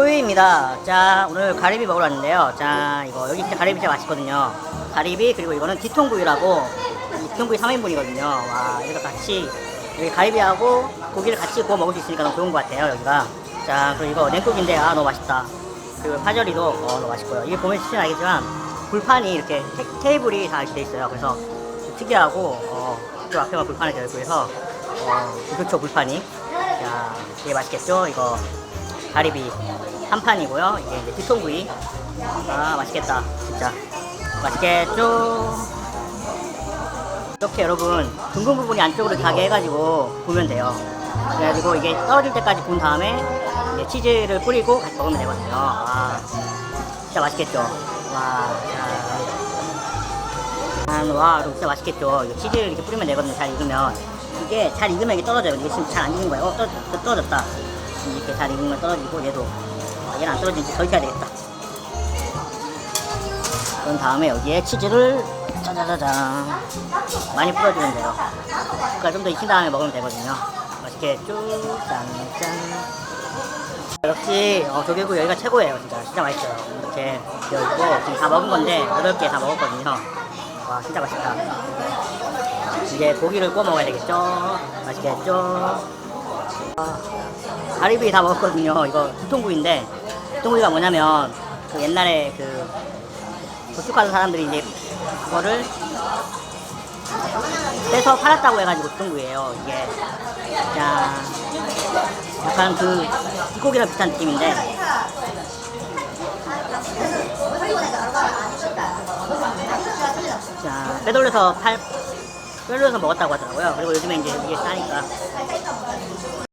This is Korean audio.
토요일입니다. 자, 오늘 가리비 먹으러 왔는데요. 자, 이거 여기 진짜 가리비 진짜 맛있거든요. 가리비 그리고 이거는 뒤통구이라고 이 뒤통구이 3인분이거든요. 와, 이거 같이 여기 가리비하고 고기를 같이 구워 먹을 수 있으니까 너무 좋은 것 같아요. 여기가. 자, 그리고 이거 냉국인데 아 너무 맛있다. 그리고 파절이도 어, 너무 맛있고요. 이게 보면 진짜 알겠지만 불판이 이렇게 테, 이블이다 이렇게 돼 있어요. 그래서 특이하고 어, 저 앞에만 불판이 되어 있고 해서 어, 좋죠 불판이. 자, 되게 맛있겠죠? 이거 가리비 한 판이고요. 이게 이제 뒤통구이. 아 맛있겠다, 진짜 맛있겠죠? 이렇게 여러분 둥근 부분이 안쪽으로 가게 해가지고 구우면 돼요. 그래가지고 이게 떨어질 때까지 구운 다음에 이제 치즈를 뿌리고 같이 먹으면 되거든요. 아 진짜 맛있겠죠? 와, 자. 아, 와, 진짜 맛있겠죠? 이거 치즈를 이렇게 뿌리면 되거든요. 잘 익으면. 이게 잘 익으면 이게 떨어져요. 이게 지금 잘 안 익은 거예요. 어, 떨, 떨, 떨어졌다. 이렇게 잘 익으면 떨어지고, 얘도. 아, 얘는 안 떨어지니까 더 익혀야 되겠다. 그런 다음에 여기에 치즈를 짜자자잔 많이 뿌려주면 돼요. 그러니까 좀 더 익힌 다음에 먹으면 되거든요. 맛있겠죠? 짠짠. 역시 어, 조개구 여기가 최고예요. 진짜 진짜 맛있어요. 이렇게 되어 있고 지금 다 먹은 건데 8개 다 먹었거든요. 와 진짜 맛있다. 이제 고기를 구워 먹어야 되겠죠? 맛있겠죠? 아, 가리비 다 먹었거든요. 이거 두통구이인데 두통구이가 뭐냐면 그 옛날에 그 도축 하는 사람들이 이제 그거를 빼서 팔았다고 해가지고 두통구이에요. 이게 자 약간 그 뒷고기랑 비슷한 느낌인데 자 빼돌려서 팔 빼돌려서 먹었다고 하더라고요. 그리고 요즘에 이제 이게 싸니까